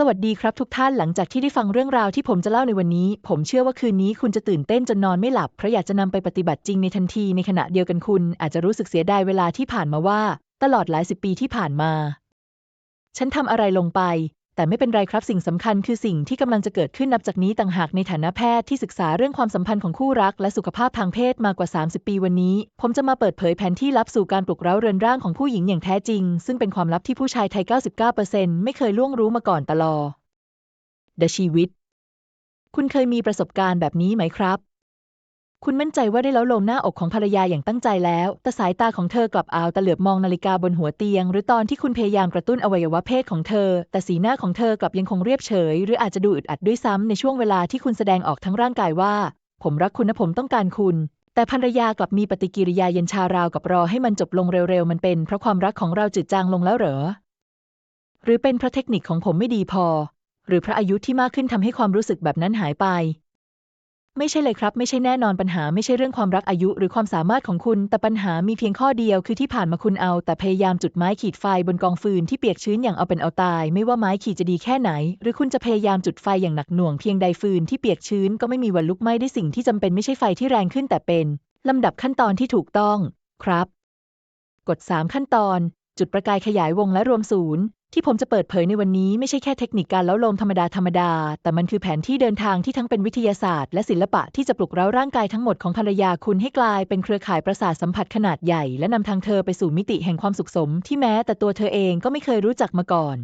สวัสดีครับทุกท่านหลังจากที่ได้ฟังเรื่องราวที่ผมจะเล่าในวันนี้ ผมเชื่อว่าคืนนี้คุณจะตื่นเต้นจนนอนไม่หลับเพราะอยากจะนำไปปฏิบัติจริงในทันทีในขณะเดียวกันคุณ อาจจะรู้สึกเสียดายเวลาที่ผ่านมาว่า ตลอดหลายสิบปีที่ผ่านมา ฉันทำอะไรลงไป แต่ไม่เป็นไรครับสิ่งสำคัญคือสิ่งที่กำลังจะเกิดขึ้นนับจากนี้ต่างหากในฐานะแพทย์ที่ศึกษาเรื่องความสัมพันธ์ของคู่รัก และสุขภาพทางเพศมากว่า 30 ปีวันนี้ ผมจะมาเปิดเผยแผนที่ลับสู่การปลุกเร้าเรือนร่างของผู้หญิงอย่างแท้จริง ซึ่งเป็นความลับที่ผู้ชายไทย 99%ไม่เคยล่วงรู้มาก่อนตลอดชีวิต คุณเคยมีประสบการณ์แบบนี้ไหมครับ คุณมั่นใจว่าได้แล้วลมหน้าอกของภรรยาอย่างตั้งใจแล้ว แต่สายตาของเธอกลับเอาแต่เหลือบมองนาฬิกาบนหัวเตียง หรือตอนที่คุณพยายามกระตุ้นอวัยวะเพศของเธอ แต่สีหน้าของเธอกลับยังคงเรียบเฉย หรืออาจจะดูอึดอัดด้วยซ้ำในช่วงเวลาที่คุณแสดงออกทั้งร่างกายว่า ผมรักคุณนะผมต้องการคุณ แต่ภรรยากลับมีปฏิกิริยาเย็นชาราวกับรอให้มันจบลงเร็วๆ มันเป็นเพราะความรักของเราจืดจางลงแล้วเหรอ หรือเป็นเพราะเทคนิคของผมไม่ดีพอ หรือพระอายุที่มากขึ้นทำให้ความรู้สึกแบบนั้นหายไป ไม่ใช่เลยครับ ไม่ใช่แน่นอนปัญหาไม่ใช่เรื่องความรักอายุหรือความสามารถของคุณ แต่ปัญหามีเพียงข้อเดียวคือที่ผ่านมาคุณเอา แต่พยายามจุดไม้ขีดไฟบนกองฟืนที่เปียกชื้นอย่างเอาเป็นเอาตาย ไม่ว่าไม้ขีดจะดีแค่ไหน หรือคุณจะพยายามจุดไฟอย่างหนักหน่วงเพียงใดฟืนที่เปียกชื้นก็ไม่มีวันลุกไหม้ได้สิ่งที่จำเป็นไม่ใช่ไฟที่แรงขึ้นแต่เป็นลำดับขั้นตอนที่ถูกต้อง ครับกฎ3ขั้นตอน จุดประกายขยายวงและรวมศูนย์ ที่ผมจะเปิดเผยในวันนี้ไม่ใช่แค่เทคนิคการเล้าลมธรรมดาธรรมดา แต่มันคือแผนที่เดินทางที่ทั้งเป็นวิทยาศาสตร์และศิลปะที่จะปลุกเร้าร่างกายทั้งหมดของภรรยาคุณให้กลายเป็นเครือข่ายประสาทสัมผัสขนาดใหญ่ และนำทางเธอไปสู่มิติแห่งความสุขสม ที่แม้แต่ตัวเธอเองก็ไม่เคยรู้จักมาก่อน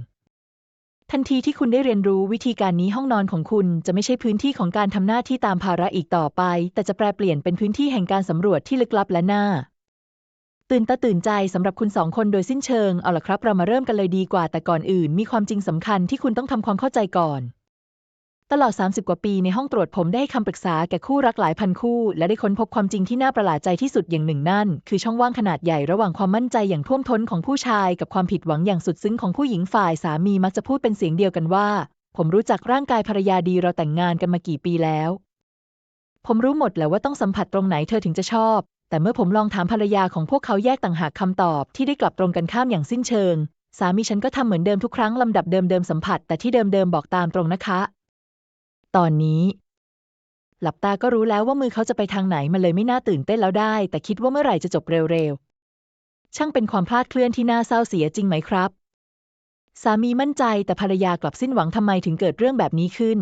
ทันทีที่คุณได้เรียนรู้วิธีการนี้ห้องนอนของคุณจะไม่ใช่พื้นที่ของการทำหน้าที่ตามภาระอีกต่อไป แต่จะแปลเปลี่ยนเป็นพื้นที่แห่งการสำรวจที่ลึกลับและน่า ตื่นตาตื่นใจสำหรับคุณสองคนโดยสิ้นเชิง เอาล่ะครับ เรามาเริ่มกันเลยดีกว่า แต่ก่อนอื่น มีความจริงสำคัญที่คุณต้องทำความเข้าใจก่อน ตลอด 30 กว่าปีในห้องตรวจผมได้ให้คำปรึกษาแก่คู่รักหลายพันคู่ และได้ค้นพบความจริงที่น่าประหลาดใจที่สุดอย่างหนึ่งนั่น คือช่องว่างขนาดใหญ่ระหว่างความมั่นใจอย่างท่วมท้นของผู้ชาย กับความผิดหวังอย่างสุดซึ้งของผู้หญิงฝ่ายสามีมักจะพูดเป็นเสียงเดียวกันว่า ผมรู้จักร่างกายภรรยาดีเราแต่งงานกันมากี่ปีแล้วผมรู้หมดแหละว่าต้องสัมผัสตรงไหนเธอถึงจะชอบ แต่เมื่อผมลองถามภรรยาของพวกเขาแยกต่างหากคำตอบที่ได้กลับตรงกันข้ามอย่างสิ้นเชิง สามีฉันก็ทำเหมือนเดิมทุกครั้งลำดับเดิมๆสัมผัส แต่ที่เดิมๆบอกตามตรงนะคะ ตอนนี้ หลับตาก็รู้แล้วว่ามือเขาจะไปทางไหนมันเลยไม่น่าตื่นเต้นแล้วได้ แต่คิดว่าเมื่อไหร่จะจบเร็วๆ ช่างเป็นความพลาดเคลื่อนที่น่าเศร้าเสียจริงไหมครับ สามีมั่นใจแต่ภรรยากลับสิ้นหวังทำไมถึงเกิดเรื่องแบบนี้ขึ้น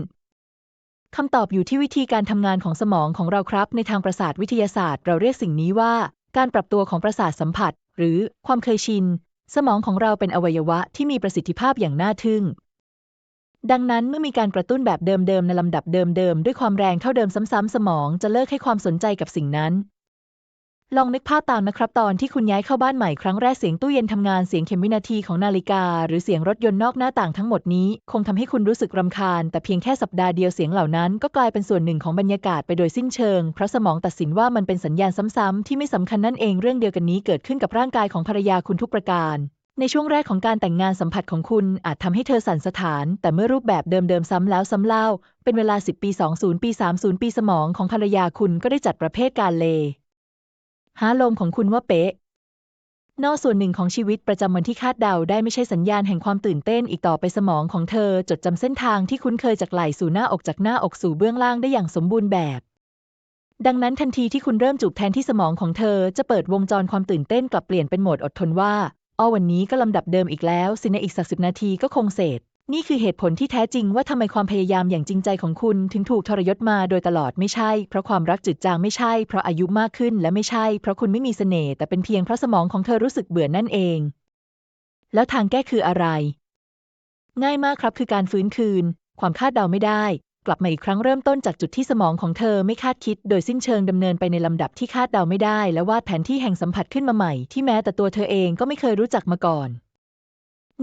คำตอบอยู่ที่วิธีการทำงานของสมองของเราครับ ในทางประสาทวิทยาศาสตร์ เราเรียกสิ่งนี้ว่า การปรับตัวของประสาทสัมผัส หรือความเคยชิน สมองของเราเป็นอวัยวะที่มีประสิทธิภาพอย่างน่าทึ่ง ดังนั้นเมื่อมีการกระตุ้นแบบเดิมๆในลำดับเดิมๆด้วยความแรงเท่าเดิมซ้ำๆสมองจะเลิกให้ความสนใจกับสิ่งนั้น ลองนึกภาพตามนะครับ ตอนที่คุณย้ายเข้าบ้านใหม่ครั้งแรกเสียงตู้เย็นทำงานเสียงเข็มวินาทีของนาฬิกา หรือเสียงรถยนต์นอกหน้าต่างทั้งหมดนี้ คงทำให้คุณรู้สึกรำคาญ แต่เพียงแค่สัปดาห์เดียวเสียงเหล่านั้นก็กลายเป็นส่วนหนึ่งของบรรยากาศไปโดยสิ้นเชิง เพราะสมองตัดสินว่ามันเป็นสัญญาณซ้ำๆที่ไม่สำคัญนั่นเองเรื่องเดียวกันนี้เกิดขึ้นกับร่างกายของภรรยาคุณทุกประการในช่วงแรกของการแต่งงานสัมผัสของคุณอาจทำให้เธอสั่นสะท้าน แต่เมื่อรูปแบบเดิมๆซ้ำแล้วซ้ำเล่า เป็นเวลา 10 ปี 20 ปี 30 ปีสมองของภรรยาคุณก็ได้จัดประเภทการเล หาลมของคุณว่าเป๊ะ นอกส่วนหนึ่งของชีวิตประจำวันที่คาดเดาได้ไม่ใช่สัญญาณแห่งความตื่นเต้นอีกต่อไปสมองของเธอจดจำเส้นทางที่คุ้นเคยจากไหล่สู่หน้าอกจากหน้าอกสู่เบื้องล่างได้อย่างสมบูรณ์แบบ ดังนั้นทันทีที่คุณเริ่มจูบแทนที่สมองของเธอจะเปิดวงจรความตื่นเต้นกลับเปลี่ยนเป็นโหมดอดทนว่าอ้อวันนี้ก็ลำดับเดิมอีกแล้วสิในอีกสักสิบนาทีก็คงเสร็จ นี่คือเหตุผลที่แท้จริงว่าทำไมความพยายามอย่างจริงใจของคุณ ถึงถูกทรยศมาโดยตลอดไม่ใช่ เพราะความรักจืดจางไม่ใช่ เพราะอายุมากขึ้นและไม่ใช่ เพราะคุณไม่มีเสน่ห์แต่เป็นเพียงเพราะสมองของเธอรู้สึกเบื่อนั่นเอง แล้วทางแก้คืออะไร ง่ายมากครับคือการฟื้นคืน ความคาดเดาไม่ได้ กลับมาอีกครั้งเริ่มต้นจากจุดที่สมองของเธอไม่คาดคิด โดยสิ้นเชิงดำเนินไปในลำดับที่คาดเดาไม่ได้ และวาดแผนที่แห่งสัมผัสขึ้นมาใหม่ที่แม้แต่ตัวเธอเองก็ไม่เคยรู้จักมาก่อน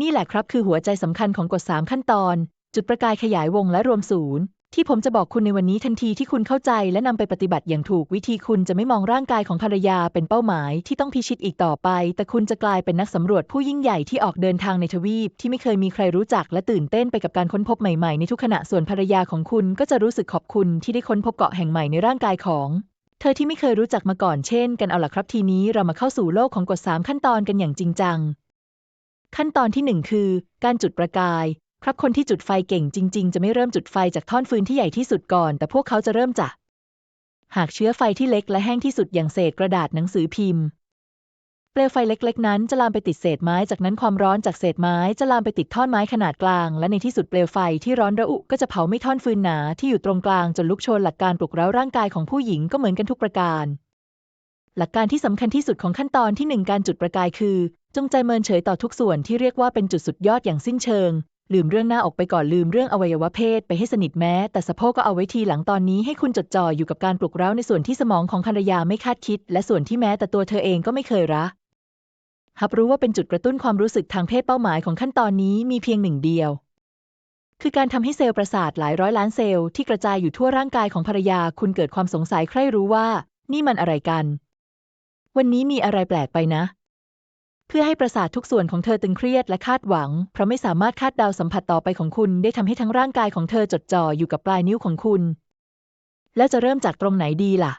นี่แหละครับคือหัวใจสำคัญของกฎ3ขั้นตอน จุดประกายขยายวงและรวมศูนย์ที่ผมจะบอกคุณในวันนี้ทันทีที่คุณเข้าใจและนำไปปฏิบัติอย่างถูกวิธีคุณจะไม่มองร่างกายของภรรยาเป็นเป้าหมายที่ต้องพิชิตอีกต่อไป แต่คุณจะกลายเป็นนักสำรวจผู้ยิ่งใหญ่ที่ออกเดินทางในทวีป ที่ไม่เคยมีใครรู้จักและตื่นเต้นไปกับการค้นพบใหม่ๆ ในทุกขณะส่วนภรรยาของคุณก็จะรู้สึกขอบคุณที่ได้ค้นพบเกาะแห่งใหม่ในร่างกายของเธอที่ไม่เคยรู้จักมาก่อนเช่น กันเอาล่ะครับทีนี้เรามาเข้าสู่โลกของกฎ3ขั้นตอนกันอย่างจริงจัง ขั้นตอนที่ 1 คือ การจุดประกาย ครับคนที่จุดไฟเก่งจริง ๆ จะไม่เริ่มจุดไฟจากท่อนฟืนที่ใหญ่ที่สุดก่อน แต่พวกเขาจะเริ่มจาก หากเชื้อไฟที่เล็กและแห้งที่สุดอย่างเศษกระดาษหนังสือพิมพ์ เปลวไฟเล็กๆ นั้นจะลามไปติดเศษไม้ จากนั้นความร้อนจากเศษไม้จะลามไปติดท่อนไม้ขนาดกลาง และในที่สุดเปลวไฟที่ร้อนระอุก็จะเผาไม่ท่อนฟืนหนาที่อยู่ตรงกลางจนลุกโชนหลักการปลุกเร้าร่างกายของผู้หญิงก็เหมือนกันทุกประการหลักการที่สำคัญที่สุดของขั้นตอนที่หนึ่งการจุดประกายคือ จงใจเมินเฉยต่อทุกส่วนที่เรียกว่าเป็นจุดสุดยอดอย่างสิ้นเชิง ลืมเรื่องหน้าอกไปก่อนลืมเรื่องอวัยวะเพศไปให้สนิทแม้ แต่สะโพกก็เอาไว้ทีหลังตอนนี้ให้คุณจดจ่ออยู่กับการปลุกเร้าในส่วนที่สมองของภรรยาไม่คาดคิด และส่วนที่แม้แต่ตัวเธอเองก็ไม่เคยรักรับรู้ว่าเป็นจุดกระตุ้นความรู้สึกทางเพศเป้าหมายของขั้นตอนนี้มีเพียงหนึ่งเดียว คือการทำให้เซลล์ประสาทหลายร้อยล้านเซลล์ที่กระจายอยู่ทั่วร่างกายของภรรยาคุณเกิดความสงสัยใคร่รู้ว่า นี่มันอะไรกัน วันนี้มีอะไรแปลกไปนะ เพื่อให้ประสาททุกส่วนของเธอตึงเครียดและคาดหวัง เพราะไม่สามารถคาดเดาสัมผัสต่อไปของคุณได้ทำให้ทั้งร่างกายของเธอจดจ่ออยู่กับปลายนิ้วของคุณ แล้วจะเริ่มจากตรงไหนดีล่ะ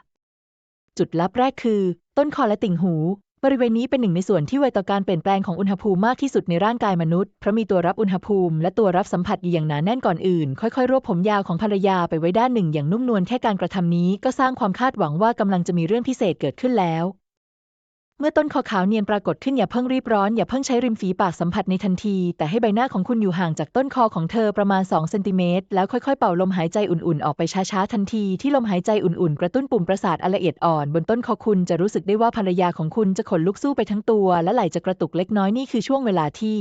จุดลับแรกคือ ต้นคอและติ่งหู บริเวณนี้เป็นหนึ่งในส่วนที่ไวต่อการเปลี่ยนแปลงของอุณหภูมิมากที่สุดในร่างกายมนุษย์เพราะมีตัวรับอุณหภูมิและตัวรับสัมผัสอยู่อย่างหนาแน่นก่อนอื่น ค่อยๆรวบผมยาวของภรรยาไปไว้ด้านหนึ่งอย่างนุ่มนวลแค่การกระทำนี้ ก็สร้างความคาดหวังว่ากำลังจะมีเรื่องพิเศษเกิดขึ้นแล้ว เมื่อต้นคอขาวเนียนปรากฏขึ้นอย่าเพิ่งรีบร้อนอย่าเพิ่งใช้ริมฝีปากสัมผัสในทันที แต่ให้ใบหน้าของคุณอยู่ห่างจากต้นคอของเธอประมาณ2เซนติเมตรแล้วค่อยๆ เป่าลมหายใจอุ่นๆ ออกไปช้าๆ ทันทีที่ลมหายใจอุ่นๆ กระตุ้นปุ่มประสาทอันละเอียดอ่อน บนต้นคอคุณจะรู้สึกได้ว่าภรรยาของคุณจะขนลุกสู้ไปทั้งตัว และไหล่จะกระตุกเล็กน้อยนี่คือช่วงเวลาที่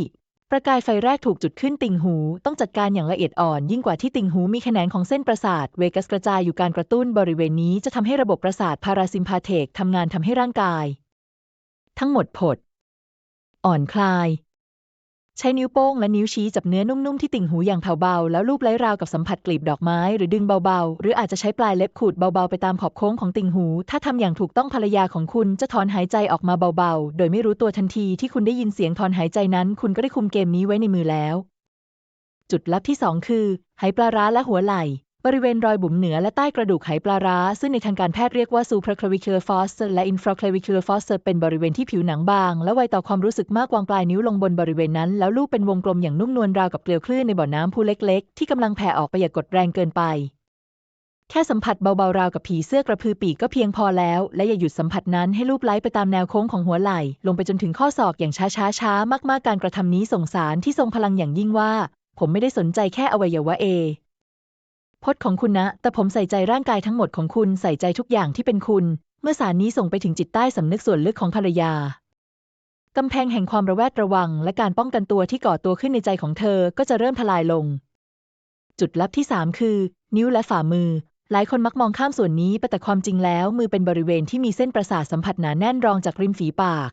ประกายไฟแรกถูกจุดขึ้นติ่งหู ต้องจัดการอย่างละเอียดอ่อนยิ่งกว่าที่ติ่งหูมีแขนงของเส้นประสาท เวกัสกระจายอยู่การกระตุ้นบริเวณนี้จะทำให้ระบบประสาทพาราซิมพาเทกทำงานทำให้ร่างกาย ทั้งหมดผด อ่อนคลาย ใช้นิ้วโป้งและนิ้วชี้จับเนื้อนุ่มๆที่ติ่งหูอย่างแผ่วเบา แล้วลูบไล้ราวกับสัมผัสกลีบดอกไม้หรือดึงเบาๆ หรืออาจจะใช้ปลายเล็บขูดเบาๆไปตามขอบโค้งของติ่งหู ถ้าทำอย่างถูกต้องภรรยาของคุณจะถอนหายใจออกมาเบาๆ โดยไม่รู้ตัวทันทีที่คุณได้ยินเสียงถอนหายใจนั้น คุณก็ได้คุมเกมนี้ไว้ในมือแล้ว จุดลับที่ 2 คือไหปลาร้าและหัวไหล่ บริเวณรอยบุ๋มเหนือและใต้กระดูกไหปลาร้า ซึ่งในทางการแพทย์เรียกว่า supraclavicular fossa และ infraclavicular fossa เป็นบริเวณที่ผิวหนังบาง และไวต่อความรู้สึกมากวางปลายนิ้วลงบนบริเวณนั้น แล้วลูบเป็นวงกลมอย่างนุ่มนวลราวกับเกลียวคลื่นในบ่อน้ำพูเล็ก ๆ ที่กำลังแผ่ออกไปอย่ากกดแรงเกินไป แค่สัมผัสเบาๆราวกับผีเสื้อกระพือปีกก็เพียงพอแล้ว และอย่าหยุดสัมผัสนั้นให้ลูบไล้ไปตามแนวโค้งของหัวไหล่ ลงไปจนถึงข้อศอกอย่างช้าๆช้ามากๆการกระทำนี้ส่งสารที่ทรงพลังอย่างยิ่งว่า ผมไม่ได้สนใจแค่อวัยวะเอ พจน์ของคุณนะ แต่ผมใส่ใจร่างกายทั้งหมดของคุณใส่ใจทุกอย่างที่เป็นคุณ เมื่อสารนี้ส่งไปถึงจิตใต้สำนึกส่วนลึกของภรรยากำแพงแห่งความระแวดระวัง และการป้องกันตัวที่ก่อตัวขึ้นในใจของเธอก็จะเริ่มทลายลง จุดลับที่ 3 คือ นิ้วและฝ่ามือ หลายคนมักมองข้ามส่วนนี้ปแต่ความจริงแล้วมือเป็นบริเวณที่มีเส้นประสาทสัมผัสหนาแน่นรองจากริมฝีปาก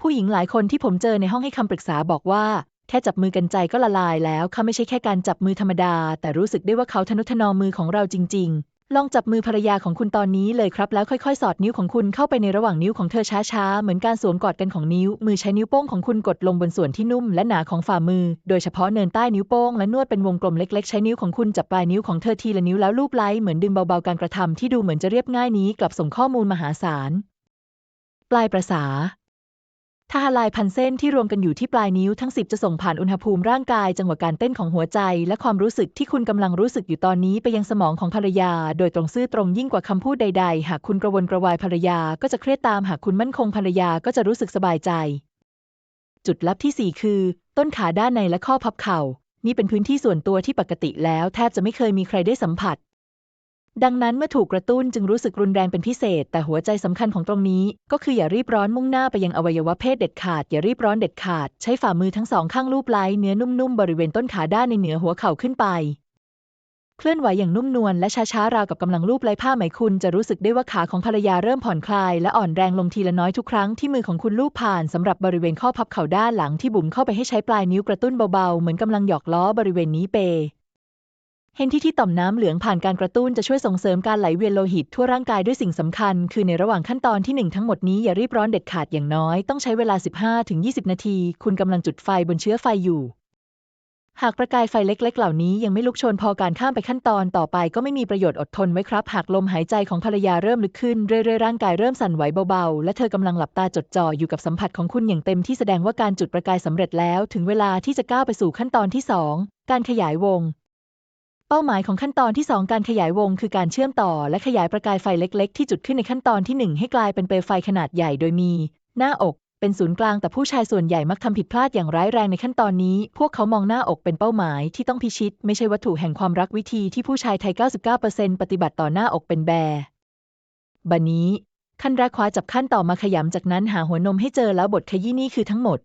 ผู้หญิงหลายคนที่ผมเจอในห้องให้คำปรึกษาบอกว่า แค่จับมือกันใจก็ละลายแล้วเขาไม่ใช่แค่การจับมือธรรมดา แต่รู้สึกได้ว่าเขาทนุถนอมมือของเราจริง ๆ ลองจับมือภรรยาของคุณตอนนี้เลยครับ แล้วค่อยๆ สอดนิ้วของคุณเข้าไปในระหว่างนิ้วของเธอช้าๆ เหมือนการสวมกอดกันของนิ้ว มือใช้นิ้วโป้งของคุณกดลงบนส่วนที่นุ่มและหนาของฝ่ามือ โดยเฉพาะเนินใต้นิ้วโป้งและนวดเป็นวงกลมเล็ก ๆ ใช้นิ้วของคุณจับปลายนิ้วของเธอทีละนิ้วแล้วลูบไล้เหมือนดึงเบาๆการกระทำที่ดูเหมือนจะเรียบง่ายนี้กลับส่งข้อมูลมหาศาลปลายประสา ถ้าลายพันเส้นที่รวมกันอยู่ที่ปลายนิ้วทั้งสิบจะส่งผ่านอุณหภูมิร่างกายจังหวะการเต้นของหัวใจ และความรู้สึกที่คุณกำลังรู้สึกอยู่ตอนนี้ไปยังสมองของภรรยา โดยตรงซื่อตรงยิ่งกว่าคำพูดใด ๆ หากคุณกระวนกระวายภรรยาก็จะเครียดตามหากคุณมั่นคงภรรยาก็จะรู้สึกสบายใจ จุดลับที่ 4 คือ ต้นขาด้านในและข้อพับเข่า นี่เป็นพื้นที่ส่วนตัวที่ปกติแล้วแทบจะไม่เคยมีใครได้สัมผัส ดังนั้นเมื่อถูกกระตุ้นจึงรู้สึกรุนแรงเป็นพิเศษ แต่หัวใจสำคัญของตรงนี้ ก็คืออย่ารีบร้อนมุ่งหน้าไปยังอวัยวะเพศเด็ดขาด อย่ารีบร้อนเด็ดขาด ใช้ฝ่ามือทั้งสองข้างลูบไล้เนื้อนุ่มๆบริเวณต้นขาด้านในเหนือหัวเข่าขึ้นไป เคลื่อนไหวอย่างนุ่มนวลและช้าๆราวกับกำลังลูบไล้ผ้าไหมคุณจะรู้สึกได้ว่าขาของภรรยาเริ่มผ่อนคลาย และอ่อนแรงลงทีละน้อยทุกครั้งที่มือของคุณลูบผ่านสำหรับบริเวณข้อพับเข่าด้านหลังที่บุ๋มเข้าไปให้ใช้ปลายนิ้วกระตุ้นเบาๆเหมือนกำลังหยอกล้อบริเวณนี้เป เห็นที่ที่ต่อมน้ำเหลืองผ่านการกระตุ้นจะช่วยส่งเสริมการไหลเวียนโลหิตทั่วร่างกายด้วยสิ่งสำคัญ คือในระหว่างขั้นตอนที่ 1 ทั้งหมดนี้อย่ารีบร้อนเด็ดขาดอย่างน้อย ต้องใช้เวลา 15-20 นาที คุณกำลังจุดไฟบนเชื้อไฟอยู่ หากประกายไฟเล็ก ๆ เหล่านี้ยังไม่ลุกโชนพอการข้ามไปขั้นตอนต่อไปก็ไม่มีประโยชน์อดทนไว้ครับ หากลมหายใจของภรรยาเริ่มลึกขึ้นเรื่อยๆร่างกายเริ่มสั่นไหวเบาๆ และเธอกำลังหลับตาจดจ่ออยู่กับสัมผัสของคุณอย่างเต็มที่แสดงว่าการจุดประกายสำเร็จแล้ว ถึงเวลาที่จะก้าวไปสู่ขั้นตอนที่สองการขยายวง เป้าหมายของขั้นตอนที่ 2 การขยายวง คือการเชื่อมต่อ และขยายประกายไฟเล็ก ๆ ที่จุดขึ้นในขั้นตอนที่ 1 ให้กลายเป็นเปลวไฟขนาดใหญ่โดยมี หน้าอกเป็นศูนย์กลางแต่ผู้ชายส่วนใหญ่มักทำผิดพลาดอย่างร้ายแรงในขั้นตอนนี้ พวกเขามองหน้าอกเป็นเป้าหมายที่ต้องพิชิต ไม่ใช่วัตถุแห่งความรักวิธีที่ผู้ชายไทย 99%ปฏิบัติต่อหน้าอกเป็นแบบันนี้ ขั้นแรกคว้าจับขั้นต่อมาขยำจากนั้นหาหัวนมให้เจอแล้วบทขยี้นี่คือทั้งหมด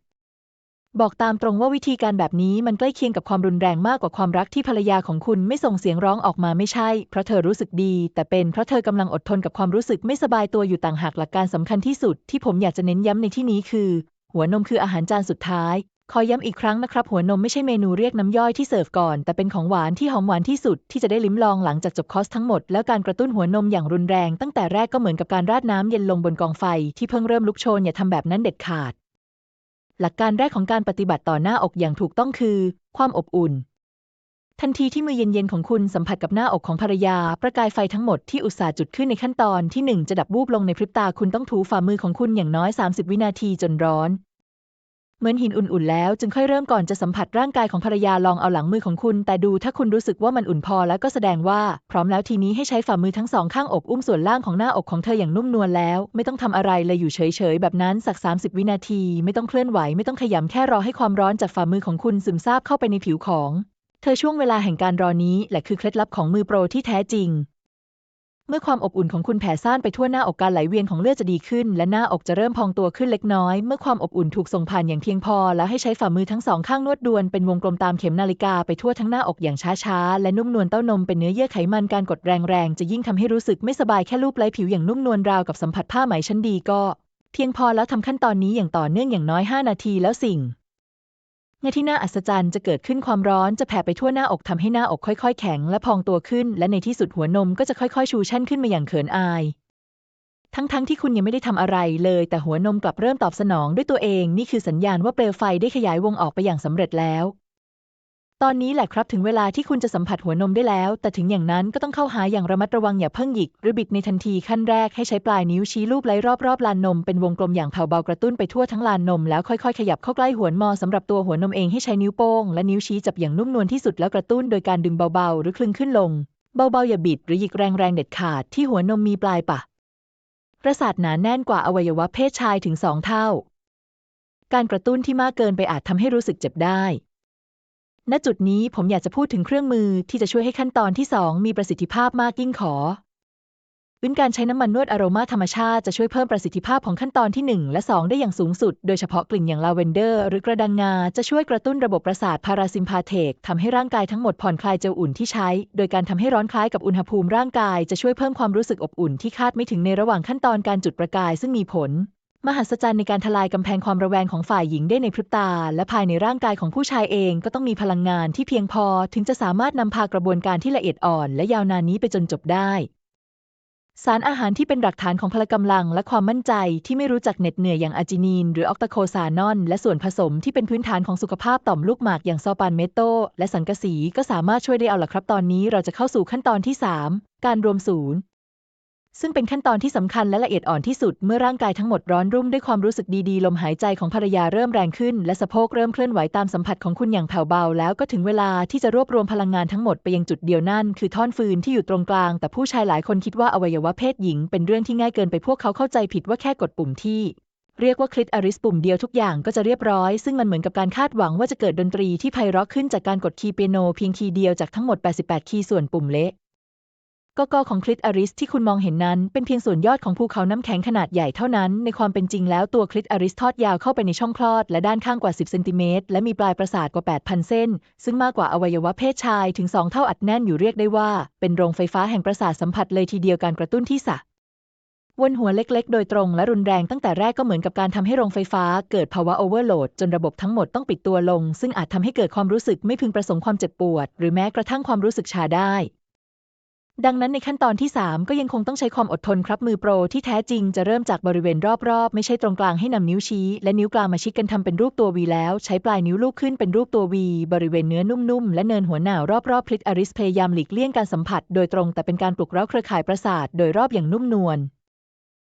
บอกตามตรงว่าวิธีการแบบนี้มันใกล้เคียงกับความรุนแรงมากกว่าความรักที่ภรรยาของคุณไม่ส่งเสียงร้องออกมาไม่ใช่ เพราะเธอรู้สึกดี แต่เป็นเพราะเธอกำลังอดทนกับความรู้สึกไม่สบายตัวอยู่ต่างหากหลักการสำคัญที่สุด ที่ผมอยากจะเน้นย้ำในที่นี้คือ หัวนมคืออาหารจานสุดท้าย ขอย้ำอีกครั้งนะครับ หัวนมไม่ใช่เมนูเรียกน้ำย่อยที่เสิร์ฟก่อน แต่เป็นของหวานที่หอมหวานที่สุดที่จะได้ลิ้มลองหลังจากจบคอร์สทั้งหมดแล้วการกระตุ้นหัวนมอย่างรุนแรง ตั้งแต่แรกก็เหมือนกับการราดน้ำเย็นลงบนกองไฟที่เพิ่งเริ่มลุกโชนอย่าทำแบบนั้นเด็ดขาด หลักการแรกของการปฏิบัติต่อหน้าอกอย่างถูกต้องคือ ความอบอุ่น ทันทีที่มือเย็นๆของคุณสัมผัสกับหน้าอกของภรรยา ประกายไฟทั้งหมดที่อุตสาห์จุดขึ้นในขั้นตอนที่ 1 จะดับบูบลงในพริบตาคุณต้องถูฝ่ามือของคุณอย่างน้อย 30 วินาทีจนร้อน เหมือนหินอุ่นๆแล้วจึงค่อยเริ่มก่อนจะสัมผัสร่างกายของภรรยาลองเอาหลังมือของคุณ แต่ดูถ้าคุณรู้สึกว่ามันอุ่นพอแล้วก็แสดงว่า พร้อมแล้วทีนี้ให้ใช้ฝ่ามือทั้งสองข้างอกอุ้มส่วนล่างของหน้าอกของเธออย่างนุ่มนวลแล้ว ไม่ต้องทำอะไรเลยอยู่เฉยๆแบบนั้นสัก 30 วินาที ไม่ต้องเคลื่อนไหวไม่ต้องขยำแค่รอให้ความร้อนจากฝ่ามือของคุณซึมซาบเข้าไปในผิวของ เธอช่วงเวลาแห่งการรอนี้แหละคือเคล็ดลับของมือโปรที่แท้จริง เมื่อความอบอุ่นของคุณแผ่ซ่านไปทั่วหน้าอกการไหลเวียนของเลือดจะดีขึ้น และหน้าอกจะเริ่มพองตัวขึ้นเล็กน้อย เมื่อความอบอุ่นถูกส่งผ่านอย่างเพียงพอ แล้วให้ใช้ฝ่ามือทั้งสองข้างนวดดวนเป็นวงกลมตามเข็มนาฬิกาไปทั่วทั้งหน้าอกอย่างช้าๆ และนุ่มนวลเต้านมเป็นเนื้อเยื่อไขมันการกดแรงๆ จะยิ่งทำให้รู้สึกไม่สบายแค่ลูบไล้ผิวอย่างนุ่มนวลราวกับสัมผัสผ้าไหมชั้นดีก็ เพียงพอแล้วทำขั้นตอนนี้อย่างต่อเนื่องอย่างน้อย 5 นาทีแล้วสิ่ง เมื่อที่น่าอัศจรรย์จะเกิดขึ้นความร้อนจะแผ่ไปทั่วหน้าอกทำให้หน้าอกค่อยๆ แข็งและพองตัวขึ้น และในที่สุดหัวนมก็จะค่อยๆ ชูชั่นขึ้นมาอย่างเขินอาย ทั้งๆที่คุณยังไม่ได้ทำอะไรเลย แต่หัวนมกลับเริ่มตอบสนองด้วยตัวเอง นี่คือสัญญาณว่าเปลวไฟได้ขยายวงออกไปอย่างสำเร็จแล้ว ตอนนี้แหละครับถึงเวลาที่คุณจะสัมผัสหัวนมได้แล้ว แต่ถึงอย่างนั้นก็ต้องเข้าหาอย่างระมัดระวังอย่าเพิ่งหยิกหรือบิดในทันทีขั้นแรกให้ใช้ปลายนิ้วชี้ลูบไล้รอบๆลานนมเป็นวงกลมอย่างแผ่วเบากระตุ้นไปทั่วทั้งลานนมแล้วค่อยๆ ขยับเข้าใกล้หัวนมอสำหรับตัวหัวนมเองให้ใช้นิ้วโป้งและนิ้วชี้จับอย่างนุ่มนวลที่สุดแล้วกระตุ้นโดยการดึงเบาๆ หรือคลึงขึ้นลง เบาๆอย่าบิดหรือหยิกแรงๆเด็ดขาดที่หัวนมมีปลายปะประสาทหนาแน่นกว่าอวัยวะเพศชายถึงสองเท่า การกระตุ้นที่มากเกินไปอาจทำให้รู้สึกเจ็บได้ ณจุดนี้ผมอยากจะพูดถึงเครื่องมือที่จะช่วยให้ขั้นตอนที่ 2 มีประสิทธิภาพมากยิ่งขอวินการใช้น้ำมันนวดอโรมาธรรมชาติจะช่วยเพิ่มประสิทธิภาพของขั้นตอนที่ 1 และ 2 ได้อย่างสูงสุด โดยเฉพาะกลิ่นอย่างลาเวนเดอร์ หรือกระดังงา จะช่วยกระตุ้นระบบประสาทพาราซิมพาเทกทำให้ร่างกายทั้งหมดผ่อนคลายเจลอุ่นที่ใช้ โดยการทำให้ร้อนคล้ายกับอุณหภูมิร่างกายจะช่วยเพิ่มความรู้สึกอบอุ่นที่คาดไม่ถึงในระหว่างขั้นตอนการจุดประกายซึ่งมีผล มหัศจรรย์ในการทลายกำแพงความระแวงของฝ่ายหญิงได้ในพริบตา และภายในร่างกายของผู้ชายเองก็ต้องมีพลังงานที่เพียงพอถึงจะสามารถนำพากระบวนการที่ละเอียดอ่อน และยาวนานนี้ไปจนจบได้ สารอาหารที่เป็นหลักฐานของพละกำลังและความมั่นใจที่ไม่รู้จักเหน็ดเหนื่อยอย่างอาจินีน หรือออกตาโคซานอน และส่วนผสมที่เป็นพื้นฐานของสุขภาพต่อมลูกหมากอย่างซอปานเมโตและสังกะสีก็สามารถช่วยได้เอาละครับตอนนี้เราจะเข้าสู่ขั้นตอนที่ 3 การรวมศูนย์ ซึ่งเป็นขั้นตอนที่สำคัญและละเอียดอ่อนที่สุดเมื่อร่างกายทั้งหมดร้อนรุ่มด้วยความรู้สึกดีๆ ลมหายใจของภรรยาเริ่มแรงขึ้น และสะโพกเริ่มเคลื่อนไหวตามสัมผัสของคุณอย่างแผ่วเบา แล้วก็ถึงเวลาที่จะรวบรวมพลังงานทั้งหมดไปยังจุดเดียวนั่น คือท่อนฟืนที่อยู่ตรงกลาง แต่ผู้ชายหลายคนคิดว่าอวัยวะเพศหญิง เป็นเรื่องที่ง่ายเกินไปพวกเขาเข้าใจผิดว่าแค่กดปุ่มที่เรียกว่าคลิตอาริสปุ่มเดียวทุกอย่างก็จะเรียบร้อย ซึ่งมันเหมือนกับการคาดหวังว่าจะเกิดดนตรีที่ไพเราะขึ้นจากการกดคีย์เปียโนเพียงคีย์เดียวจากทั้งหมด 88 คีย์ส่วนปุ่มเละ ก็กของคลิตอาริสที่คุณมองเห็นนั้น เป็นเพียงส่วนยอดของภูเขาน้ำแข็งขนาดใหญ่เท่านั้น ในความเป็นจริงแล้วตัวคลิตอาริสทอดยาวเข้าไปในช่องคลอด และด้านข้างกว่า 10เซนติเมตรและมีปลายประสาทกว่า 8,000 เส้น ซึ่งมากกว่าอวัยวะเพศชายถึง 2 เท่าอัดแน่นอยู่เรียกได้ว่า เป็นโรงไฟฟ้าแห่งประสาทสัมผัสเลยทีเดียวการกระตุ้นที่สะวนหัวเล็กๆ โดยตรงและรุนแรงตั้งแต่แรกก็เหมือนกับการทำให้โรงไฟฟ้าเกิดภาวะโอเวอร์โหลดจนระบบทั้งหมดต้องปิดตัวลง ซึ่งอาจทำให้เกิดความรู้สึกไม่พึงประสงค์ความเจ็บปวด หรือแม้กระทั่งความรู้สึกชาได้ ดังนั้นในขั้นตอนที่ 3 ก็ยังคงต้องใช้ความอดทนครับมือโปรที่แท้จริงจะเริ่มจากบริเวณรอบๆ ไม่ใช่ตรงกลางให้นำนิ้วชี้ และนิ้วกลางมาชิดกันทำเป็นรูปตัววีแล้ว ใช้ปลายนิ้วลูกขึ้นเป็นรูปตัววี บริเวณเนื้อนุ่มๆ และเนินหัวหนาวรอบๆคลิตอริสพยายามหลีกเลี่ยงการสัมผัส โดยตรงแต่เป็นการปลุกเร้าเครือข่ายประสาทโดยรอบอย่างนุ่มนวล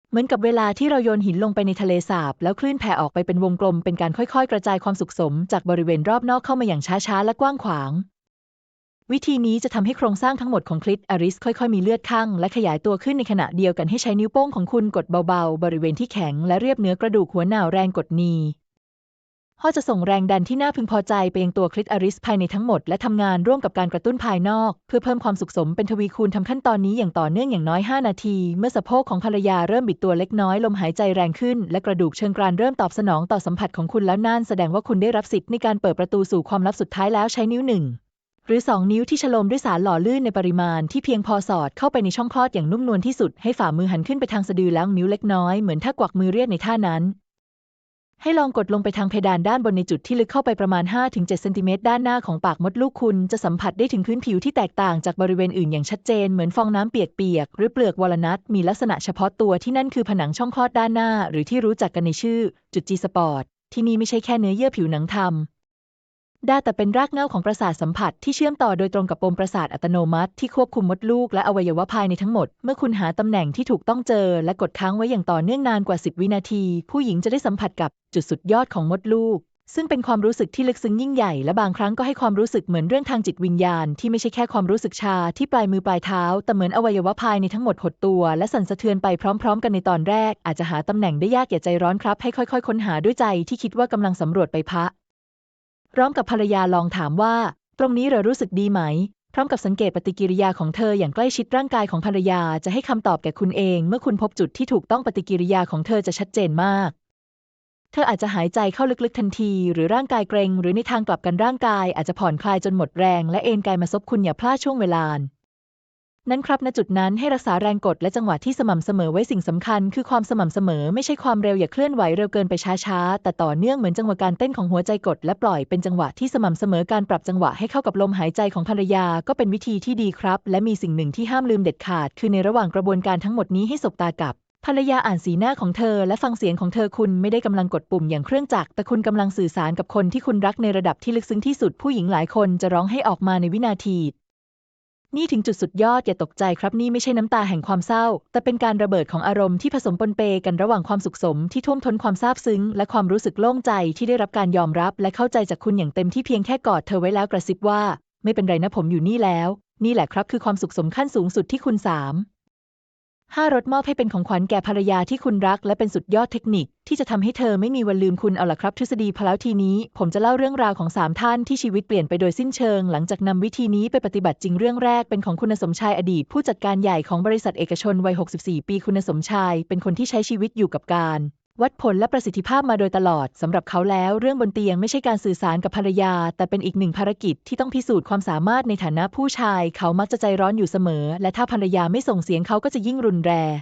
เหมือนกับเวลาที่เราโยนหินลงไปในทะเลสาบ แล้วคลื่นแผ่ออกไปเป็นวงกลมเป็นการค่อยๆ กระจายความสุขสม จากบริเวณรอบนอกเข้ามาอย่างช้าๆ และกว้างขวาง วิธีนี้จะทำให้โครงสร้างทั้งหมดของคลิตอริสค่อยๆ มีเลือดข้างและขยายตัวขึ้นในขณะเดียวกันให้ใช้นิ้วโป้งของคุณกดเบาๆ บริเวณที่แข็งและเรียบเนื้อกระดูกหัวหนาวแรงกดนีพ่อจะส่งแรงดันที่น่าพึงพอใจไปยังตัวคลิตอริสภายในทั้งหมดและทำงานร่วมกับการกระตุ้นภายนอก เพื่อเพิ่มความสุขสมเป็นทวีคูณทำขั้นตอนนี้อย่างต่อเนื่องอย่างน้อย 5 นาที เมื่อสะโพกของภรรยาเริ่มบิดตัวเล็กน้อยลมหายใจแรงขึ้น และกระดูกเชิงกรานเริ่มตอบสนองต่อสัมผัสของคุณแล้วนั่นแสดงว่าคุณได้รับสิทธิ์ในการเปิดประตูสู่ความลับสุดท้ายแล้วใช้นิ้วหนึ่ง หรือ 2 นิ้วที่ฉลมด้วยสารหล่อลื่นในปริมาณที่เพียงพอสอดเข้าไปในช่องคลอดอย่างนุ่มนวลที่สุดให้ฝ่ามือหันขึ้นไปทางสะดือแล้วนิ้วเล็กน้อยเหมือนถ้ากวักมือเรียกในท่านั้น ให้ลองกดลงไปทางเพดานด้านบนในจุดที่ลึกเข้าไปประมาณ 5-7เซนติเมตรด้านหน้าของปากมดลูกคุณจะสัมผัสได้ถึงพื้นผิวที่แตกต่างจากบริเวณอื่นอย่างชัดเจนเหมือนฟองน้ำเปียกๆหรือเปลือกวอลนัทมีลักษณะเฉพาะตัวที่นั่นคือผนังช่องคลอดด้านหน้า หรือที่รู้จักกันในชื่อ จุดจีสปอร์ตที่นี่ไม่ใช่แค่เนื้อเยื่อผิวหนังทำ ได้แต่เป็นรากเหง้าของประสาทสัมผัสที่เชื่อมต่อโดยตรงกับปมประสาทอัตโนมัติที่ควบคุมมดลูกและอวัยวะภายในทั้งหมด เมื่อคุณหาตำแหน่งที่ถูกต้องเจอ และกดค้างไว้อย่างต่อเนื่องนานกว่า 10 วินาที ผู้หญิงจะได้สัมผัสกับจุดสุดยอดของมดลูก ซึ่งเป็นความรู้สึกที่ลึกซึ้งยิ่งใหญ่และบางครั้งก็ให้ความรู้สึกเหมือนเรื่องทางจิตวิญญาณ ที่ไม่ใช่แค่ความรู้สึกชาที่ปลายมือปลายเท้า แต่เหมือนอวัยวะภายในทั้งหมดหดตัว และสั่นสะเทือนไปพร้อม ๆ กันในตอนแรก อาจจะหาตำแหน่งได้ยากอย่าใจร้อนครับ ให้ค่อย ๆ ค้นหาด้วยใจที่คิดว่ากำลังสำรวจไปพะ พร้อมกับภรรยาลองถามว่า ตรงนี้เรารู้สึกดีไหม พร้อมกับสังเกตปฏิกิริยาของเธออย่างใกล้ชิดร่างกายของภรรยาจะให้คำตอบแก่คุณเอง เมื่อคุณพบจุดที่ถูกต้องปฏิกิริยาของเธอจะชัดเจนมาก เธออาจจะหายใจเข้าลึกๆทันที หรือร่างกายเกรงหรือในทางกลับกันร่างกายอาจจะผ่อนคลายจนหมดแรง และเอนกายมาซบคุณอย่าพลาดช่วงเวลา นั้นครับณจุดนั้นให้รักษาแรงกดและจังหวะที่สม่ำเสมอไว้สิ่งสำคัญ คือความสม่ำเสมอไม่ใช่ความเร็วอย่าเคลื่อนไหวเร็วเกินไปช้าๆ แต่ต่อเนื่องเหมือนจังหวะการเต้นของหัวใจกด และปล่อยเป็นจังหวะที่สม่ำเสมอการปรับจังหวะให้เข้ากับลมหายใจของภรรยาก็เป็นวิธีที่ดีครับ และมีสิ่งหนึ่งที่ห้ามลืมเด็ดขาด คือในระหว่างกระบวนการทั้งหมดนี้ให้สบตากับภรรยาอ่านสีหน้าของเธอและฟังเสียงของเธอคุณไม่ได้กำลังกดปุ่มอย่างเครื่องจักรแต่คุณกำลังสื่อสารกับคนที่คุณรักในระดับที่ลึกซึ้งที่สุดผู้หญิงหลายคนจะร้องให้ออกมาในวินาที นี่ถึงจุดสุดยอดอย่าตกใจครับนี่ไม่ใช่น้ำตาแห่งความเศร้า แต่เป็นการระเบิดของอารมณ์ที่ผสมปนเปกันระหว่างความสุขสมที่ท่วมท้นความซาบซึ้ง และความรู้สึกโล่งใจที่ได้รับการยอมรับ และเข้าใจจากคุณอย่างเต็มที่เพียงแค่กอดเธอไว้แล้วกระซิบว่า ไม่เป็นไรนะผมอยู่นี่แล้ว นี่แหละครับคือความสุขสมขั้นสูงสุดที่คุณสาม ห้ารถมอบให้เป็นของขวัญแก่ภรรยาที่คุณรัก และเป็นสุดยอดเทคนิค ที่จะทำให้เธอไม่มีวันลืมคุณเอาล่ะครับ ทฤษฎีพแล้วทีนี้ ผมจะเล่าเรื่องราวของสามท่านที่ชีวิตเปลี่ยนไปโดยสิ้นเชิง หลังจากนำวิธีนี้ไปปฏิบัติจริงเรื่องแรกเป็นของคุณสมชายอดีต ผู้จัดการใหญ่ของบริษัทเอกชนวัย 64 ปีคุณสมชาย เป็นคนที่ใช้ชีวิตอยู่กับการ วัดผลและประสิทธิภาพมาโดยตลอดสำหรับเขาแล้ว เรื่องบนเตียงไม่ใช่การสื่อสารกับภรรยา แต่เป็นอีกหนึ่งภารกิจที่ต้องพิสูจน์ความสามารถในฐานะผู้ชาย เขามักจะใจร้อนอยู่เสมอ และถ้าภรรยาไม่ส่งเสียงเขาก็จะยิ่งรุนแรง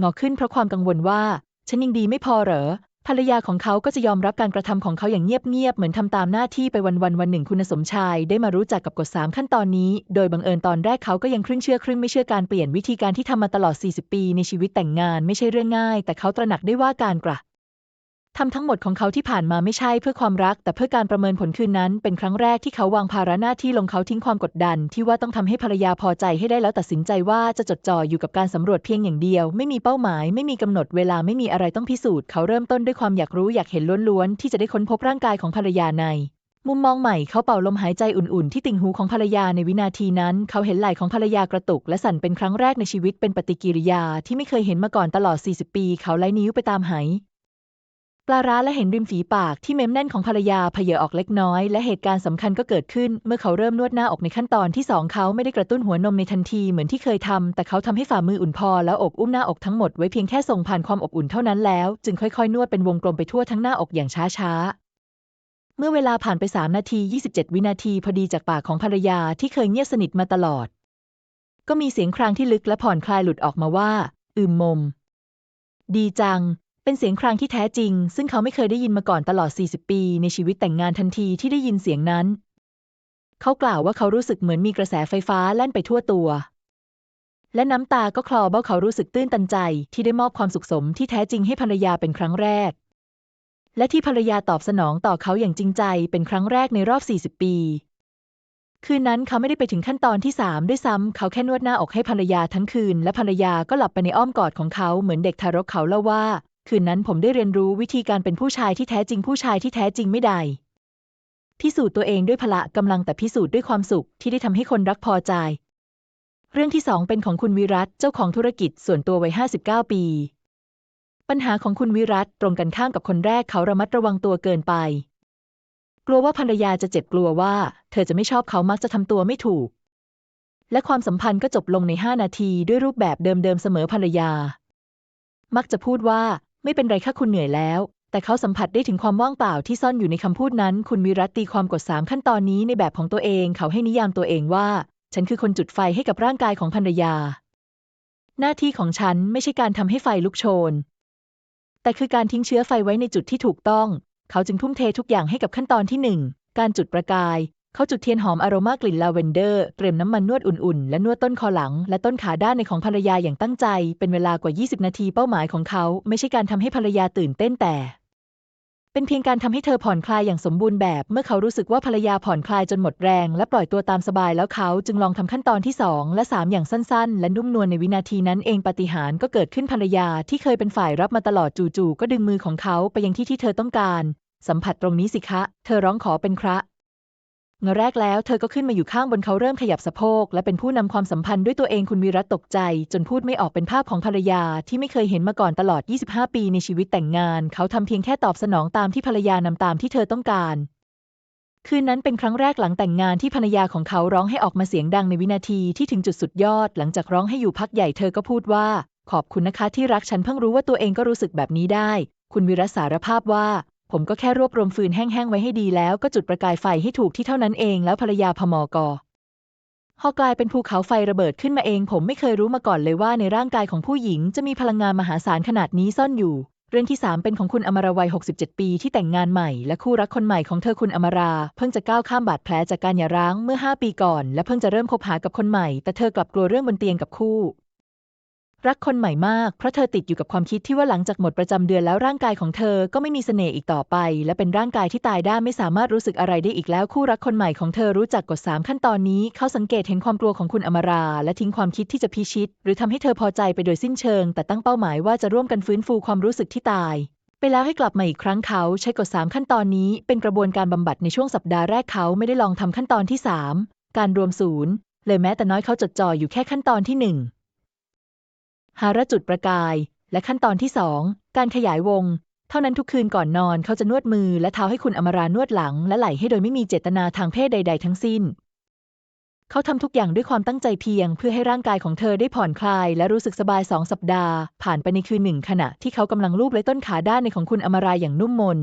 งอขึ้นเพราะความกังวลว่า ฉันยังดีไม่พอเหรอ ภรรยาของเขาก็จะยอมรับการกระทำของเขาอย่างเงียบๆ เหมือนทำตามหน้าที่ไปวันๆ วันหนึ่งคุณสมชายได้มารู้จักกับกฎสามขั้นตอนนี้ โดยบังเอิญตอนแรกเขาก็ยังครึ่งเชื่อครึ่งไม่เชื่อการเปลี่ยนวิธีการที่ทำมาตลอด 40 ปีในชีวิตแต่งงานไม่ใช่เรื่องง่าย แต่เขาตระหนักได้ว่าการกระ ทำทั้งหมดของเขาที่ผ่านมาไม่ใช่เพื่อความรัก แต่เพื่อการประเมินผลคืนนั้น เป็นครั้งแรกที่เขาวางภาระหน้าที่ลงเขาทิ้งความกดดัน ที่ว่าต้องทำให้ภรรยาพอใจให้ได้แล้วตัดสินใจว่าจะจดจ่ออยู่กับการสำรวจเพียงอย่างเดียว ไม่มีเป้าหมาย ไม่มีกำหนดเวลาไม่มีอะไรต้องพิสูจน์เขาเริ่มต้นด้วยความอยากรู้อยากเห็นล้วนๆที่จะได้ค้นพบร่างกายของภรรยาในมุมมองใหม่เขาเป่าลมหายใจอุ่นๆ ที่ติ่งหูของภรรยาในวินาทีนั้น เขาเห็นไหล่ของภรรยากระตุก และสั่นเป็นครั้งแรกในชีวิตเป็นปฏิกิริยาที่ไม่เคยเห็นมาก่อนตลอด 40 ปี เขาไล่นิ้วไปตามไห ปลาร้าและเห็นริมฝีปากที่เม้มแน่นของภรรยาเพเยอออกเล็กน้อย และเหตุการณ์สำคัญก็เกิดขึ้น เมื่อเขาเริ่มนวดหน้าอกในขั้นตอนที่สองเขาไม่ได้กระตุ้นหัวนมในทันทีเหมือนที่เคยทำแต่เขาทำให้ฝ่ามืออุ่นพอแล้วอบอุ้มหน้าอกทั้งหมดไว้เพียงแค่ส่งผ่านความอบอุ่นเท่านั้นแล้ว จึงค่อยๆ นวดเป็นวงกลมไปทั่วทั้งหน้าอกอย่างช้าๆเมื่อเวลาผ่านไป 3 นาที 27 วินาทีพอดีจากปากของภรรยาที่เคยเงียบสนิทมาตลอด ก็มีเสียงครางที่ลึกและผ่อนคลายหลุดออกมาว่า อืมมม ดีจัง เป็นเสียงครางที่แท้จริง ซึ่งเขาไม่เคยได้ยินมาก่อนตลอด 40 ปี ในชีวิตแต่งงานทันทีที่ได้ยินเสียงนั้น เขากล่าวว่าเขารู้สึกเหมือนมีกระแสไฟฟ้าแล่นไปทั่วตัว และน้ำตาก็คลอเบ้าเขารู้สึกตื้นตันใจ ที่ได้มอบความสุขสมที่แท้จริงให้ภรรยาเป็นครั้งแรก และที่ภรรยาตอบสนองต่อเขาอย่างจริงใจเป็นครั้งแรกในรอบ 40 ปีคืนนั้นเขาไม่ได้ไปถึงขั้นตอนที่สามด้วยซ้ำเขาแค่นวดหน้าอกให้ภรรยาทั้งคืน และภรรยาก็หลับไปในอ้อมกอดของเขาเหมือนเด็กทารกเขาเล่าว่า คืนนั้นผมได้เรียนรู้วิธีการเป็นผู้ชายที่แท้จริงผู้ชายที่แท้จริงไม่ได้ พิสูจน์ตัวเองด้วยพละกำลังแต่พิสูจน์ด้วยความสุขที่ได้ทำให้คนรักพอใจ เรื่องที่สองเป็นของคุณวิรัตเจ้าของธุรกิจส่วนตัววัย59 ปี ปัญหาของคุณวิรัตตรงกันข้ามกับคนแรกเขาระมัดระวังตัวเกินไป กลัวว่าภรรยาจะเจ็บกลัวว่า เธอจะไม่ชอบเขามักจะทำตัวไม่ถูก และความสัมพันธ์ก็จบลงใน 5 นาทีด้วยรูปแบบเดิมๆเสมอภรรยามักจะพูดว่า ไม่เป็นไรค่ะคุณเหนื่อยแล้ว แต่เขาสัมผัสได้ถึงความว่างเปล่าที่ซ่อนอยู่ในคำพูดนั้น คุณวิรัตตีความกดสามขั้นตอนนี้ในแบบของตัวเอง เขาให้นิยามตัวเองว่า ฉันคือคนจุดไฟให้กับร่างกายของภรรยา หน้าที่ของฉันไม่ใช่การทำให้ไฟลุกโชน แต่คือการทิ้งเชื้อไฟไว้ในจุดที่ถูกต้อง เขาจึงทุ่มเททุกอย่างให้กับขั้นตอนที่หนึ่งการจุดประกาย เขาจุดเทียนหอมอโรมากลิ่นลาเวนเดอร์ เตรียมน้ำมันนวดอุ่นๆ และนวดต้นคอหลัง และต้นขาด้านในของภรรยาอย่างตั้งใจ เป็นเวลากว่า 20 นาทีเป้าหมายของเขา ไม่ใช่การทำให้ภรรยาตื่นเต้นแต่ เป็นเพียงการทำให้เธอผ่อนคลายอย่างสมบูรณ์แบบ เมื่อเขารู้สึกว่าภรรยาผ่อนคลายจนหมดแรง และปล่อยตัวตามสบายแล้วเขาจึงลองทำขั้นตอนที่ 2 และ 3 อย่างสั้นๆ และนุ่มนวลในวินาทีนั้นเองปาฏิหาริย์ก็เกิดขึ้นภรรยาที่เคยเป็นฝ่ายรับมาตลอดจู่ๆก็ดึงมือของเขาไปยังที่ที่เธอต้องการ สัมผัสตรงนี้สิคะ เธอร้องขอเป็นคระ เงอแรกแล้วเธอก็ขึ้นมาอยู่ข้างบนเขาเริ่มขยับสะโพกและเป็นผู้นำความสัมพันธ์ด้วยตัวเองคุณวีรัตตกใจ จนพูดไม่ออกเป็นภาพของภรรยาที่ไม่เคยเห็นมาก่อนตลอด 25 ปีในชีวิตแต่งงาน เขาทำเพียงแค่ตอบสนองตามที่ภรรยานำตามที่เธอต้องการ คืนนั้นเป็นครั้งแรกหลังแต่งงานที่ภรรยาของเขาร้องให้ออกมาเสียงดังในวินาทีที่ถึงจุดสุดยอด หลังจากร้องให้อยู่พักใหญ่เธอก็พูดว่า ขอบคุณนะคะที่รักฉันเพิ่งรู้ว่าตัวเองก็รู้สึกแบบนี้ได้ คุณวิรัตสารภาพว่า ผมก็แค่รวบรวมฟืนแห้งๆไว้ให้ดีแล้วก็จุดประกายไฟให้ถูกที่เท่านั้นเองแล้วภรรยาพมกพอกลายเป็นภูเขาไฟระเบิดขึ้นมาเอง ผมไม่เคยรู้มาก่อนเลยว่าในร่างกายของผู้หญิงจะมีพลังงานมหาศาลขนาดนี้ซ่อนอยู่ เรื่องที่ 3 เป็นของคุณอมราวัย 67 ปีที่แต่งงานใหม่ และคู่รักคนใหม่ของเธอคุณอมรา เพิ่งจะก้าวข้ามบาดแผลจากการหย่าร้างเมื่อ 5 ปีก่อน และเพิ่งจะเริ่มคบหากับคนใหม่ แต่เธอกลับกลัวเรื่องบนเตียงกับคู่ รักคนใหม่มาก เพราะเธอติดอยู่กับความคิดที่ว่าหลังจากหมดประจำเดือนแล้วร่างกายของเธอก็ไม่มีเสน่ห์อีกต่อไป และเป็นร่างกายที่ตายได้ไม่สามารถรู้สึกอะไรได้อีกแล้ว คู่รักคนใหม่ของเธอรู้จักกฎสามขั้นตอนนี้ เขาสังเกตเห็นความกลัวของคุณอมรา และทิ้งความคิดที่จะพิชิต หรือทำให้เธอพอใจไปโดยสิ้นเชิง แต่ตั้งเป้าหมายว่าจะร่วมกันฟื้นฟูความรู้สึกที่ตายไปแล้วให้กลับมาอีกครั้งเขาใช้กฎสามขั้นตอนนี้ เป็นกระบวนการบำบัดในช่วงสัปดาห์แรกเขาไม่ได้ลองทำขั้นตอนที่สามการรวมศูนย์เลยแม้แต่น้อยเขาจดจ่ออยู่แค่ขั้นตอนที่หนึ่ง หาระจุดประกาย และขั้นตอนที่ 2 การขยายวง เท่านั้นทุกคืนก่อนนอนเขาจะนวดมือและเท้าให้คุณอมรานวดหลัง และไหล่ให้โดยไม่มีเจตนาทางเพศใด ๆ ทั้งสิ้น เขาทำทุกอย่างด้วยความตั้งใจเพียง เพื่อให้ร่างกายของเธอได้ผ่อนคลาย และรู้สึกสบายสองสัปดาห์ ผ่านไปในคืนหนึ่งขณะที่เขากำลังลูบและต้นขาด้านในของคุณอมราอย่างนุ่มมน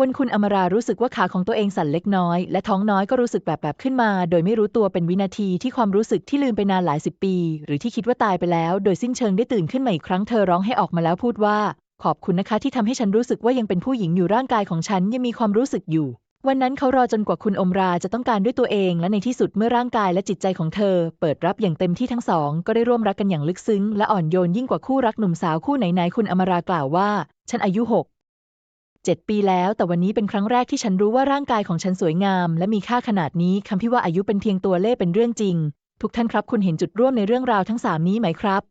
วันคุณอมรารู้สึกว่าขาของตัวเองสั่นเล็กน้อย และท้องน้อยก็รู้สึกแบบแบบขึ้นมา โดยไม่รู้ตัวเป็นวินาทีที่ความรู้สึกที่ลืมไปนานหลายสิบปี หรือที่คิดว่าตายไปแล้ว โดยสิ้นเชิงได้ตื่นขึ้นมาอีกครั้งเธอร้องให้ออกมาแล้วพูดว่า ขอบคุณนะคะที่ทำให้ฉันรู้สึกว่ายังเป็นผู้หญิงอยู่ร่างกายของฉันยังมีความรู้สึกอยู่ วันนั้นเขารอจนกว่าคุณอมราจะต้องการด้วยตัวเอง และในที่สุดเมื่อร่างกายและจิตใจของเธอ เปิดรับอย่างเต็มที่ทั้งสอง ก็ได้ร่วมรักกันอย่างลึกซึ้ง และอ่อนโยนยิ่งกว่าคู่รักหนุ่มสาวคู่ไหนๆคุณอมรากล่าวว่า ฉันอายุหก เจ็ดปีแล้ว แต่วันนี้เป็นครั้งแรกที่ฉันรู้ว่าร่างกายของฉันสวยงาม และมีค่าขนาดนี้คำที่ว่าอายุเป็นเพียงตัวเลขเป็นเรื่องจริง ทุกท่านครับคุณเห็นจุดร่วมในเรื่องราวทั้งสามนี้ไหมครับ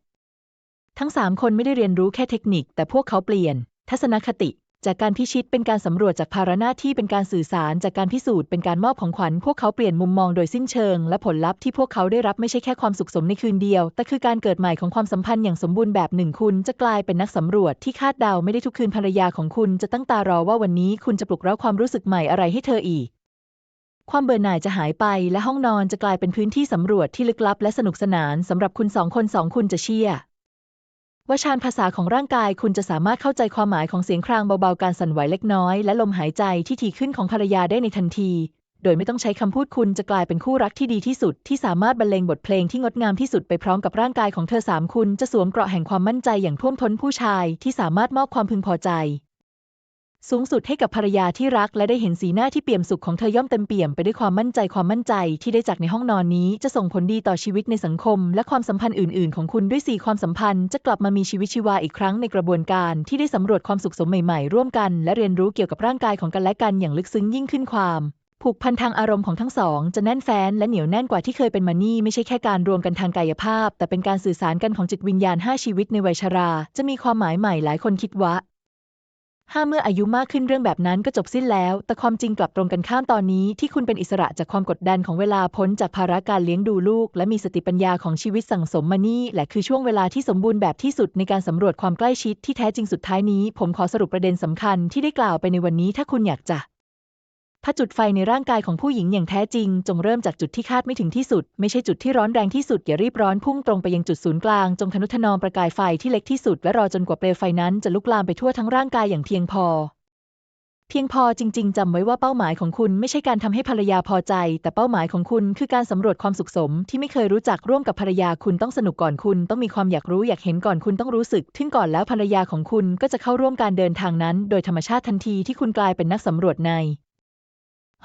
ทั้งสามคนไม่ได้เรียนรู้แค่เทคนิค แต่พวกเขาเปลี่ยน ทัศนคติ จากการพิชิตเป็นการสำรวจจากภาระหน้าที่เป็นการสื่อสารจากการพิสูจน์เป็นการมอบของขวัญพวกเขาเปลี่ยนมุมมองโดยสิ้นเชิง และผลลัพธ์ที่พวกเขาได้รับไม่ใช่แค่ความสุขสมในคืนเดียว แต่คือการเกิดใหม่ของความสัมพันธ์อย่างสมบูรณ์แบบหนึ่งคุณจะกลายเป็นนักสำรวจที่คาดเดาไม่ได้ทุกคืนภรรยาของคุณจะตั้งตารอว่าวันนี้คุณจะปลุกเร้าความรู้สึกใหม่อะไรให้เธออีกความเบื่อหน่ายจะหายไปและห้องนอนจะกลายเป็นพื้นที่สำรวจที่ลึกลับและสนุกสนานสำหรับคุณสองคนสองคุณจะเชื่อ ว่าชานภาษาของร่างกายคุณจะสามารถเข้าใจความหมายของเสียงครางเบาๆ การสั่นไหวเล็กน้อย และลมหายใจที่ถี่ขึ้นของภรรยาได้ในทันที โดยไม่ต้องใช้คำพูดคุณจะกลายเป็นคู่รักที่ดีที่สุด ที่สามารถบรรเลงบทเพลงที่งดงามที่สุดไปพร้อมกับร่างกายของเธอสามคุณจะสวมเกราะแห่งความมั่นใจอย่างท่วมท้นผู้ชายที่สามารถมอบความพึงพอใจ สูงสุดให้กับภรรยาที่รักและได้เห็นสีหน้าที่เปี่ยมสุขของเธอย่อมเต็มเปี่ยมไปด้วยความมั่นใจความมั่นใจที่ได้จากในห้องนอนนี้จะส่งผลดีต่อชีวิตในสังคม และความสัมพันธ์อื่น ๆ ของคุณด้วยสี่ความสัมพันธ์จะกลับมามีชีวิตชีวาอีกครั้งในกระบวนการที่ได้สำรวจความสุขสมใหม่ ๆ ร่วมกัน และเรียนรู้เกี่ยวกับร่างกายของกันและกันอย่างลึกซึ้งยิ่งขึ้นความผูกพันทางอารมณ์ของทั้งสองจะแน่นแฟ้นและเหนียวแน่นกว่าที่เคยเป็นมานี่ไม่ใช่แค่การรวมกันทางกายภาพ แต่เป็นการสื่อสารกันของจิตวิญญาณห้าชีวิตในวัยชรา จะมีความหมายใหม่หลายคนคิดว่า ห้าเมื่ออายุมากขึ้นเรื่องแบบนั้นก็จบสิ้นแล้ว แต่ความจริงกลับตรงกันข้ามตอนนี้ที่คุณเป็นอิสระจากความกดดันของเวลาพ้นจากภาระการเลี้ยงดูลูก และมีสติปัญญาของชีวิตสั่งสมมานี่แหละคือช่วงเวลาที่สมบูรณ์แบบที่สุดในการสำรวจความใกล้ชิดที่แท้จริงสุดท้ายนี้ ผมขอสรุปประเด็นสำคัญที่ได้กล่าวไปในวันนี้ถ้าคุณอยากจะ ถ้าจุดไฟในร่างกายของผู้หญิงอย่างแท้จริง จงเริ่มจากจุดที่คาดไม่ถึงที่สุด ไม่ใช่จุดที่ร้อนแรงที่สุดอย่ารีบร้อนพุ่งตรงไปยังจุดศูนย์กลาง จงทนุถนอมประกายไฟที่เล็กที่สุด และรอจนกว่าเปลวไฟนั้นจะลุกลามไปทั่วทั้งร่างกายอย่างเพียงพอ เพียงพอจริง ๆจำไว้ว่าเป้าหมายของคุณไม่ใช่การทำให้ภรรยาพอใจ แต่เป้าหมายของคุณคือการสำรวจความสุขสม ที่ไม่เคยรู้จักร่วมกับภรรยาคุณต้องสนุกก่อนคุณ ต้องมีความอยากรู้อยากเห็นก่อนคุณต้องรู้สึกถึงก่อนแล้วภรรยาของคุณก็จะเข้าร่วมการเดินทางนั้น โดยธรรมชาติทันทีที่คุณกลายเป็นนักสำรวจใน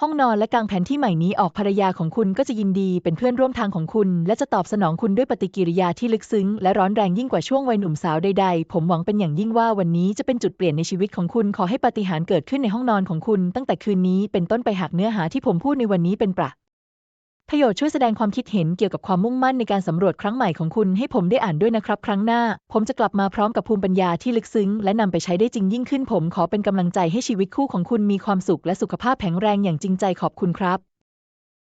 ห้องนอนและกางแผนที่ใหม่นี้ออกภรรยาของคุณก็จะยินดีเป็นเพื่อนร่วมทางของคุณ และจะตอบสนองคุณด้วยปฏิกิริยาที่ลึกซึ้ง และร้อนแรงยิ่งกว่าช่วงวัยหนุ่มสาวใดๆ ผมหวังเป็นอย่างยิ่งว่าวันนี้จะเป็นจุดเปลี่ยนในชีวิตของคุณขอให้ปาฏิหาริย์เกิดขึ้นในห้องนอนของคุณ ตั้งแต่คืนนี้เป็นต้นไปหากเนื้อหาที่ผมพูดในวันนี้เป็นประ ประโยชน์ช่วยแสดงความคิดเห็นเกี่ยวกับความมุ่งมั่นในการสำรวจครั้งใหม่ของคุณให้ผมได้อ่านด้วยนะครับ ครั้งหน้า ผมจะกลับมาพร้อมกับภูมิปัญญาที่ลึกซึ้ง และนำไปใช้ได้จริงยิ่งขึ้นผมขอเป็นกำลังใจให้ชีวิตคู่ของคุณมีความสุขและสุขภาพแข็งแรงอย่างจริงใจขอบคุณครับ